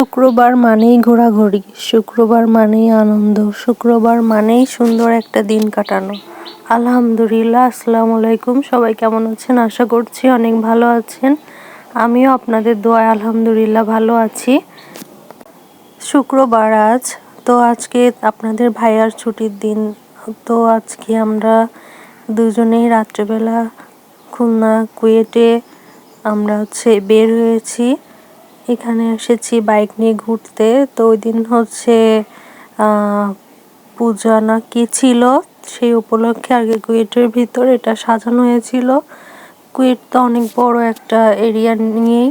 শুক্রবার মানেই ঘোরাঘুরি, শুক্রবার মানেই আনন্দ, শুক্রবার মানেই সুন্দর একটা দিন কাটানো। আলহামদুলিল্লাহ, আসসালামু আলাইকুম। সবাই কেমন আছেন? আশা করছি অনেক ভালো আছেন। আমিও আপনাদের দোয়া আলহামদুলিল্লাহ ভালো আছি। শুক্রবার আজ, তো আজকে আপনাদের ভাইয়ার ছুটির দিন। তো আজকে আমরা দুজনেই রাত্রেবেলা খুলনা কুয়েটে আমরা হচ্ছে বের হয়েছি। এখানে এসেছি বাইক নিয়ে ঘুরতে। তো ওই দিন হচ্ছে পূজা না কি ছিল সেই উপলক্ষে আগে কুয়েটের ভিতর এটা সাজানো হয়েছিল। কুয়েট তো অনেক বড় একটা এরিয়া নিয়েই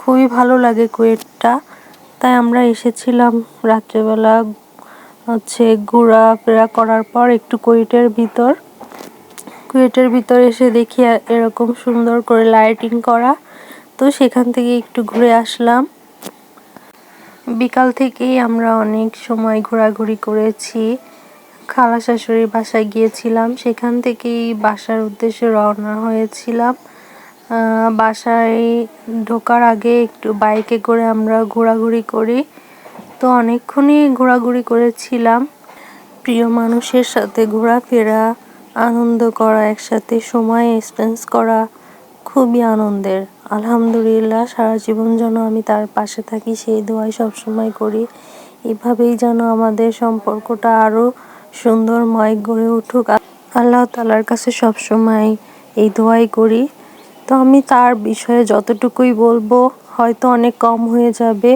খুবই ভালো লাগে কুয়েটটা। তাই আমরা এসেছিলাম রাত্রেবেলা, হচ্ছে ঘোরাফেরা করার পর একটু কুয়েটের ভিতর। কুয়েটের ভিতর এসে দেখি এরকম সুন্দর করে লাইটিং করা। তো সেখান থেকে একটু ঘুরে আসলাম। বিকাল থেকেই আমরা অনেক সময় ঘোরাঘুরি করেছি। খালা শাশুড়ির বাসায় গিয়েছিলাম। সেখান থেকেই বাসার উদ্দেশ্যে রওনা হয়েছিলাম। বাসায় ঢোকার আগে একটু বাইকে করে আমরা ঘোরাঘুরি করি। তো অনেকক্ষণই ঘোরাঘুরি করেছিলাম। প্রিয় মানুষের সাথে ঘোরাফেরা, আনন্দ করা, একসাথে সময় স্পেন্স করা খুবই আনন্দের। আলহামদুলিল্লাহ, সারা জীবন যেন আমি তার পাশে থাকি, সেই দোয়াই সবসময় করি। এভাবেই যেন আমাদের সম্পর্কটা আরও সুন্দরময় গড়ে উঠুক। আল্লাহ তালার কাছে সবসময় এই দোয়াই করি। তো আমি তার বিষয়ে যতটুকুই বলব, হয়তো অনেক কম হয়ে যাবে।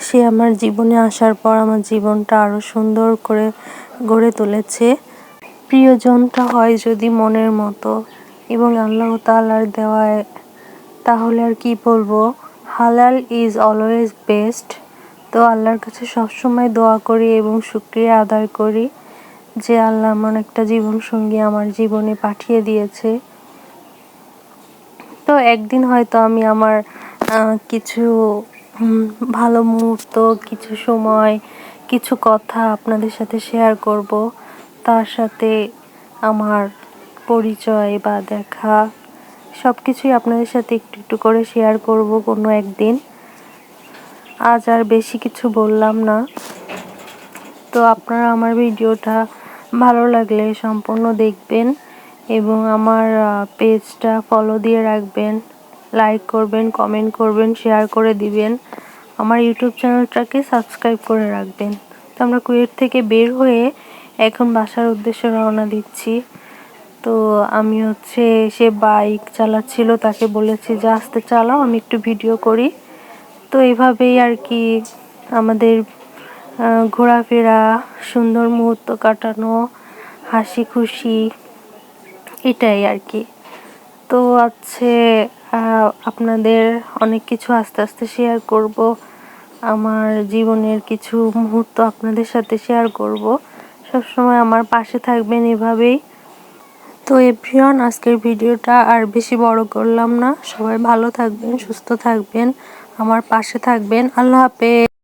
সে আমার জীবনে আসার পর আমার জীবনটা আরও সুন্দর করে গড়ে তুলেছে। প্রিয়জনটা হয় যদি মনের মতো। এবং আল্লাহ তালার দেওয়ায়, তাহলে আর কি বলব? হালাল ইজ অলওয়েজ বেস্ট তো আল্লাহর কাছে সবসময় দোয়া করি এবং শুক্রিয়া আদায় করি যে আল্লাহ এমন একটা জীবনসঙ্গী আমার জীবনে পাঠিয়ে দিয়েছে। তো একদিন হয়তো আমি আমার কিছু ভালো মুহূর্ত, কিছু সময়, কিছু কথা আপনাদের সাথে শেয়ার করব। তার সাথে আমার পরিচয় বা দেখা সব কিছুই আপনাদের সাথে একটু একটু করে শেয়ার করব কোনো একদিন। আজ আর বেশি কিছু বললাম না। তো আপনারা আমার ভিডিওটা ভালো লাগলে সম্পূর্ণ দেখবেন এবং আমার পেজটা ফলো দিয়ে রাখবেন লাইক করবেন কমেন্ট করবেন শেয়ার করে দিবেন। আমার ইউটিউব চ্যানেলটাকে সাবস্ক্রাইব করে রাখবেন। তো আমরা কুয়েট থেকে বের হয়ে এখন বাসার উদ্দেশ্যে রওনা দিচ্ছি। তো আমি হচ্ছে সে বাইক চালাচ্ছিল, তাকে বলেছি, যে আস্তে চালাও, আমি একটু ভিডিও করি। তো এইভাবেই আর কি আমাদের ঘোরাফেরা, সুন্দর মুহূর্ত কাটানো হাসি খুশি এটাই আর কি। তো আছে আপনাদের অনেক কিছু আস্তে আস্তে শেয়ার করব, আমার জীবনের কিছু মুহূর্ত আপনাদের সাথে শেয়ার করব। সবসময় আমার পাশে থাকবেন এভাবেই। তো এভরিওয়ান, আজকের ভিডিওটা আর বেশি বড় করলাম না। সবাই ভালো থাকবেন, সুস্থ থাকবেন, আমার পাশে থাকবেন। আল্লাহ হাফেজ।